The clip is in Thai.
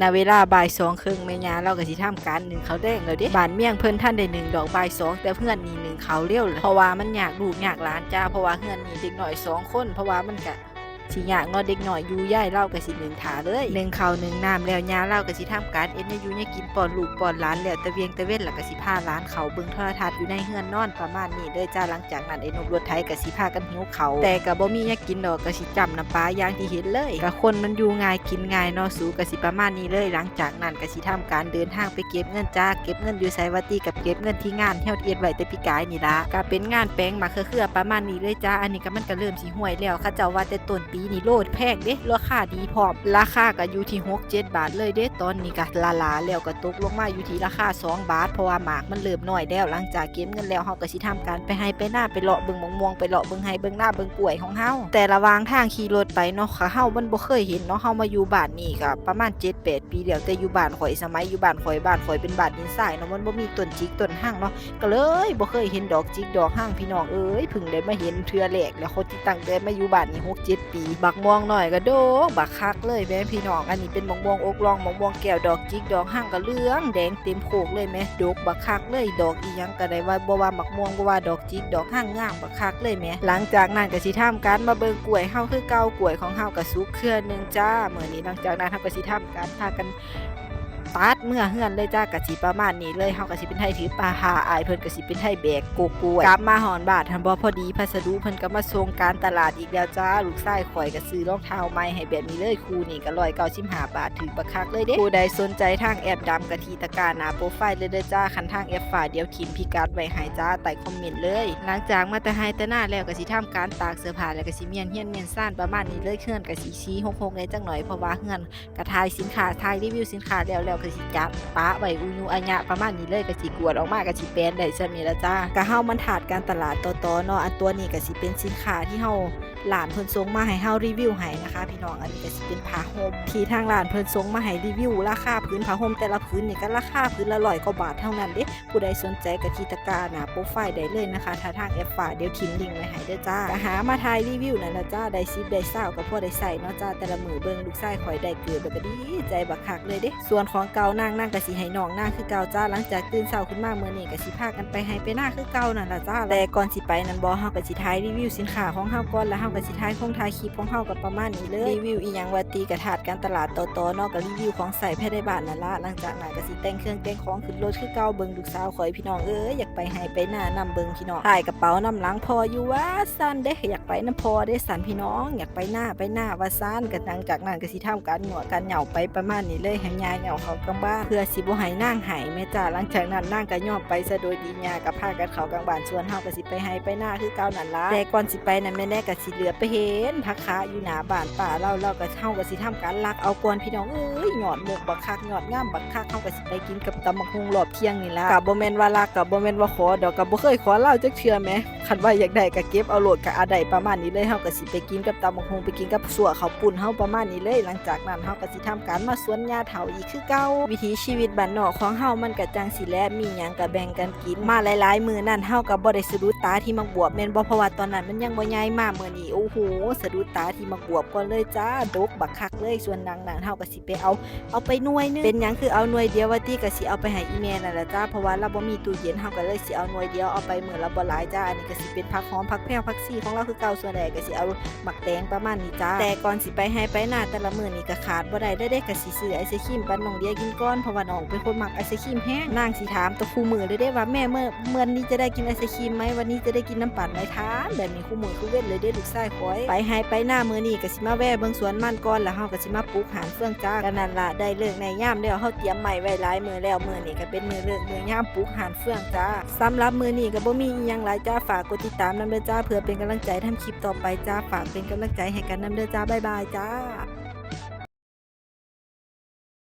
ณเวลาบ่ายสองครึ่งแม่ยาเราก็สิทำการหนึ่งเขาแดงแล้วเด้บ้านเมี่ยงเพิ่นท่านได้หนึ่งดอกบ่ายสองแต่เพื่อนนี่หนึ่งเขาเลี้ยวเลยเพราะว่ามันอยากลูกอยากหลานจ้าเพราะว่าเพื่อนนี่เด็กหน่อยสองคน เพราะว่ามันกะ สิยากเงอเด็กหน่อยอยู่ย่ายเล่าก็สิหนึ่งถาเลยหนึ่งเขาหนึ่งน้ำแล้วยาเล่าก็สิทำการเอ็นยูเนี่ยกินปอนลูกปอนหลานแล้วตะเวียงตะเวนแล้วก็สิพาหลานเขาเบิ่งโทรทัศน์อยู่ในเฮือนนอนประมาณนี้เด้อจ้าหลังจากนั้นไอ้นกรถไถก็สิพากันหิวเขาแต่ก็บ่มีหยังกินดอกก็สิจำน้ำปลาอย่างที่เห็นเลยก็คนมันอยู่ง่ายกินง่ายเนาะสูก็สิประมาณนี้เลย หลังจากนั้นก็สิทำการเดินทางไปเก็บเงินจ้าเก็บเงินอยู่ไสวัตตีกับเก็บเงินที่งานเฮาเอียดไว้แต่ปีกายนี่ละก็เป็นงานแปลงมาเครือๆประมาณนี้เลยจ้าอันนี้ก็มันก็เริ่มสิห่วยแล้วเขาเจ้าว่าแต่ต้นปีนี่โลดแพงเด้ราคาดีพร้อมราคาก็อยู่ที่6 7บาทเลยเด้ตอนนี้ก็ลาลาแล้วก็ตกลงมาอยู่ที่ราคา2บาทเพราะว่าหมากมันเริ่มน้อยแล้วหลังจากเก็บเงินแล้วเฮาก็สิทำการไปให้ไปหน้าไปเลาะเบิ่งมะม่วงไปเลาะเบิ่งให้เบิ่งหน้าเบิ่งกล้วยของเฮาแต่ระวางทางขี่รถไปเนาะค่ะเฮามันบ่เคยเห็นเนาะเฮามาอยู่บ้านนี่ก็ประมาณ7-8ปีแล้วแต่อยู่บ้านข่อยสมัยอยู่บ้านข่อยบ้านข่อยเป็นบ้านดินทรายเนาะมันบ่มีต้นจิกต้นห้างเนาะก็เลยบ่เคยเห็นดอกจิกดอกห้างพี่น้องเอ้ยเพิ่งได้มาเห็นเทื่อแรกแล้วคนที่ตั้งแต่มาอยู่บ้านนี่6-7ปีบักม่วงหน่อยก็โดกบักคักเลยแม่พี่น้อง อันนี้เป็นมะม่วงอกรองมะม่วงแก้วดอกจิกดอกห้างก็เหลือง แดงเต็มโขกเลยแม่ดกบักคักเลยดอกอีหยังก็ได้ว่าบ่ว่าบักม่วงบ่ว่าดอกจิกดอกห้างงามบักคักเลยแม่หลังจากนั้นก็สิทำการมาเบิ่งกล้วยเฮาคือเก่ากล้วยของเฮาก็สุกเครือหนึงจ้ามื้อนี้หลังจากนั้นเฮาก็สิทำการพากัน ตัดเมื่อเฮือนเลยจ้ากะสิประมาณนี้เลยเฮาก็สิเป็นไทถือปลาหาอายเพิ่นก็สิเป็นไทแบกโกกวยกลับมาหอนบาททันบ่พอดีพัสดุเพิ่นก็มาส่งการตลาดอีกแล้วจ้าลูกชายข่อยก็ซื้อรองเท้าใหม่ให้แบบนี้เลยคู่นี่ก็195บาทถือบักคักเลยเด้ผู้ใดสนใจทางแอปดำกะทีตะกร้าหน้าโปรไฟล์เลยเด้อจ้าคันทางแอปฝ่าเดียวทิมพิกัดไว้ให้จ้าใต้คอมเมนต์เลย หลังจากมาแต่ให้แต่หน้าแล้วก็สิทำการตากเสื้อผ้าแล้วก็สิเมียนเฮียนเมียนซ่านประมาณนี้เลยเคลื่อนก็สิชี้หกๆเลยจังหน่อยเพราะว่าเฮือนกระทายสินค้าทายรีวิวสินค้าแล้วแล้วือสิจับปะไว้อุยูอัญญะประมาณนี้เลยก็สิกวดออกมาก็สิแปลนได้ซะมีละจ้าก็เฮามันถาดการตลาดต่อๆเนาะอันตัวนี้ก็สิเป็นสินค้าที่เฮา หลานเพิ่นส่งมาให้เฮารีวิวให้นะคะ พี่น้องอันนี้ก็สิเป็นผ้าห่มที่ทางร้านเพิ่นส่งมาให้รีวิวราคาพื้นผ้าห่มแต่ละพื้นนี่ก็ราคาพื้นละ100กว่าบาทเท่านั้นเด้ผู้ใดสนใจก็ที่ตะกร้าหน้าโปรไฟล์ได้เลยนะคะถ้าทางแอปฝาเดี๋ยวทิ้งลิงก์ไว้ให้เด้อจ้าหามาถ่ายรีวิวนั่นล่ะจ้าได้10ได้20ก็พอได้ใส่เนาะจ้าแต่ละมือเบิ่งลูกชายข่อยได้เกิดแล้วก็ดีใจบักคักเลยเด้ส่วนของเก่านางนางก็สิให้น้องนางคือเก่าจ้าหลังจากตื่นเช้าขึ้นมาเมื้อนี้ก็สิพากันไปให้ไปหน้าคือเก่านั่นล่ะจ้าแต่ก่อนสิไปนั่นบ่เฮาก็สิถ่ายรีวิวสินค้าของเฮาก่อนแล้วเฮาก็สิถ่ายคงถ่ายคลิปของเฮาก็ประมาณนี้เลยรีวิวอีหยังว่าตีกระถาดการตลาดต่อๆนาะก็รีวิวของใส่ภายในบ้านนั่นละหลังจากนั้นก็สิแต่งเครื่องแต่งของขึ้นรถคือเก่าเบิ่งลูกสาวข่อยพี่น้องเอ้ยอยากไปให้ไปหน้านำเบิ่งพี่น้องถ่ายกระเป๋านำหลังพออยู่ว่าซันเด้อยากไปนํพอเด้สันพี่น้อง อยากไปหน้าไปหน้าว่าซันก็หลังจากนั้นก็สิทำการหนวดการเหย่าไปประมาณนี้เลยให้ยายเหย่าเขากลางบ้านเพื่อสิบ่ให้นางหายแม่จ้าหลังจากนั้นนางก็ย่อมไปซะโดยดียากับพากันเขากลางบ้านส่วนเฮาก็สิไปให้ไปหน้าคือเก่านั่นละแต่ก่อนสิไปนั่นแม่แน่ก็สิเหลือไปเห็นพักขาอยู่หนาบ้านป่าเราเราก็เฮาก็สิทำการลักเอากวนพี่น้องเอ้ยหยอดหมกบักคักหยอดงามบักคักเฮาก็สิไปกินกับตำบักฮุงรอบเที่ยงนี่ละก็บ่แมนว่าลักก็บ่แมนว่าขอดอกก็บ่เคยขอเล่าจักเทื่อแหมคันว่าอยากได้ก็เก็บเอาโหลดก็อาได้ประมาณนี้เลยเฮาก็สิไปกินกับตำบักฮุงไปกินกับสัวเขาปุ้นเฮาประมาณนี้เลย หลังจากนั้นเฮาก็สิทำการมาสวนหญ้าเถาอีกคือเก่าวิถีชีวิตบ้านนอกของเฮามันก็จังสิแลมีหยังก็แบ่งกันกินมาหลายๆมือนั้นเฮาก็บ่ได้สะดุดตาที่มักบวบแม่นบ่เพราะว่าตอนนั้นมันยังบ่ใหญ่มากมื้อนี้โอ้โหสะดุดตาที่มักวบก่อนเลยจ้าดกบักคักเลยส่วนนางนั้นเฮาก็สิไปเอา เอาไปหน่วยนึงเป็นหยังคือเอาหน่วยเดียวว่าติก็สิเอาไปให้อีแม่นั่นแหละจ้าเพราะว่าเราบ่มีตู้เย็นเฮาก็เลยสิเอาหน่วยเดียวเอาไปมื้อละบ่หลายจ้าอันนี้ก็สิเป็นผักหอมผักแพรวผักชีของเราคือเก่าส่วนใหญ่ก็สิเอาหมักแตงประมาณนี้จ้าแต่ก่อนสิไปให้ไปหน้าแต่ละมื้อนี่ก็ขาดบ่ได้ได้ได้ก็สิซื้อไอศครีมปั่นน้องเดียกินก่อนเพราะว่าน้องเป็นคนมักไอศครีมแห้งนางสิถามตะคู่มือเลยได้ว่าแม่เมื่อเมื่อนี้จะได้กินไอศครีมไหมวันนี้จะได้กินน้ำปั่นไหมถามแบบนี้คู่มือคู่เว้นเลยเด้ลูกชายคอย ไปให้ไปหน้ามือนี่ก็สิมาแว่เบิ่งสวนมันก่อนแล้วเฮาก็สิมาปลูกหานเฟื่องจ้ากันนั่นละได้เลิกในย่ามแล้วเฮาเตรียมใหม่ไว้หลายมือแล้วมือนี่ก็เป็นมือเลิกมือย่ามปลูกหานเฟื่องจ้าสำหรับมือนี่ก็บ่มีอีหยังหลายจ้าฝากกดติดตามนำเด้อจ้าเพื่อเป็นกำลังใจทำคลิปต่อไปจ้าฝากเป็นกำลังใจให้กันนำเด้อจ้าบ๊ายบายจ้า